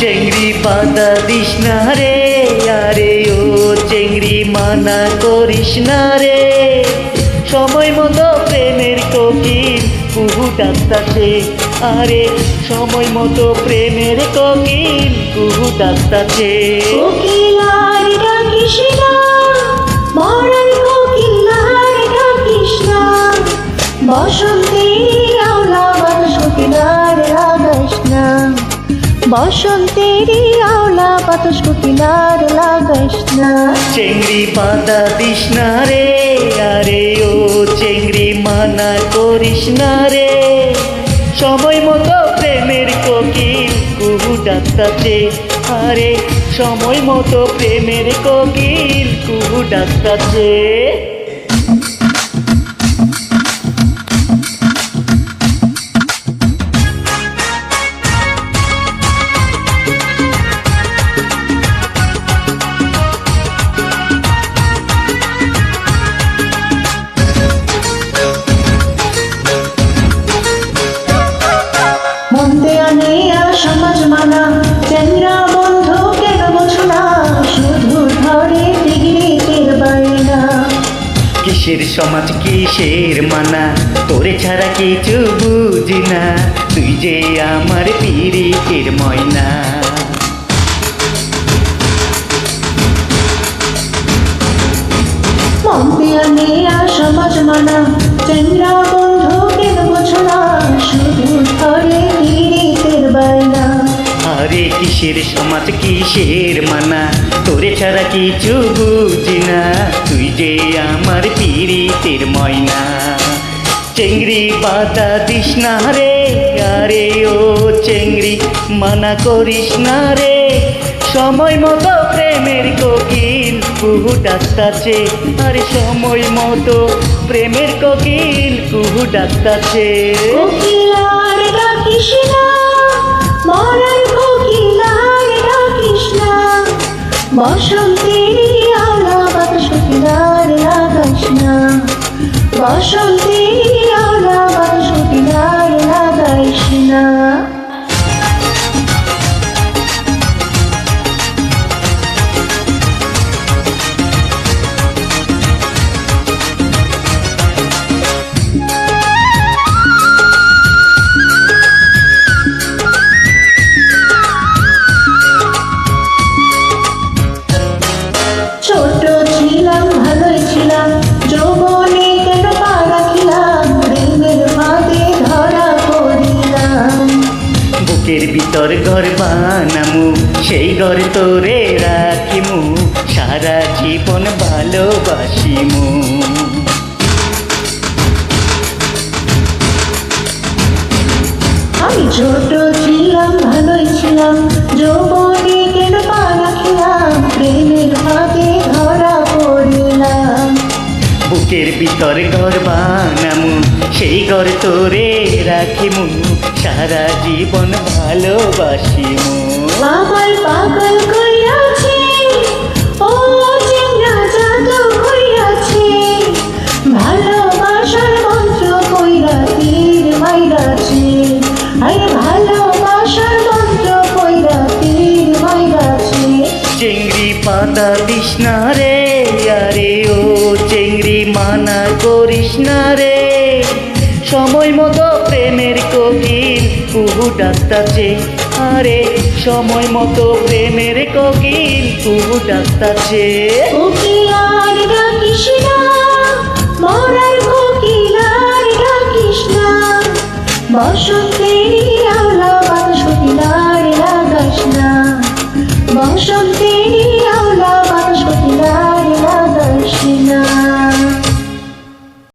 চেংরি পাতা দিস না রে, আরে ও চেংরি মানা করিস না রে। সময় মতো প্রেমের কোকিল, কুহু ডাক্তাতে আরে, সময় মতো প্রেমের কোকিল, কুহু ডাক্তাতে কোকিল বসন্তের আওলা, বাতাস কোকিলার লাগাস না চেংড়ি পাতা দিস না রে, আরে ও চেংড়ি মানা করিস না রে। সময় মতো প্রেমের কোকিল, কুহু ডাক্তাছে আরে, সময় মতো প্রেমের কোকিল, কুহু ডাক্তাছে কিসের সমাজ কিসের মানা? তোরে ছাড়া কিছু বুঝি না। তুই যে আমার পিরিকের ময়না। সমাজ মানা। চেংরা বন্ধু কেন বোঝো না শুধু ধরে বাইনা আরে কিসের সমাজ কিসের মানা? তোরে ছাড়া কিছু বুঝি না। যে আমার পিরিতের ময়না। চেংড়ি বাধা দিস না রে, আরে ও চেংড়ি, মানা করিস না রে। সময় মতো প্রেমের কোকিল কুহু ডাক্তাছে আরে সময় মতো প্রেমের কোকিল কুহু ডাক্তাছে কোকিলার ডাকিস না, মরার কোকিলার ডাকিস না। বসন্তের বুকের ভিতর ঘর বানামু সেই ঘর তোরে রাখিমু সারা জীবন ভালোবাসিমু। আমি ছোট ছিলাম ভালোই ছিলাম যৌবনে কেন পা রাখিলাম প্রেমের ফাঁদে ধরা পড়িলাম। বুকের ভিতর ঘর বানামু সেই ঘর তোরে রাখিমু সারা জীবন ভালোবাসিমু পাগল পাগল কইরাছে ও চেঙ্গা জাদু কইরাছে ভালোবাসার মন্ত্র কইরা তীর মাইরাছে। আরে ভালোবাসার মন্ত্র কইরা তীর মাইরাছে। চেংড়ি পাতা রে আরে ও চেংড়ি মানা করিস না রে। সময় মতো প্রেমের কোকিল কুহু ডাক্তাছে আরে, সময় মতো প্রেমের কোকিল কুহু ডাক্তাছে মরার কোকিলার ডাকিস না বসন্তের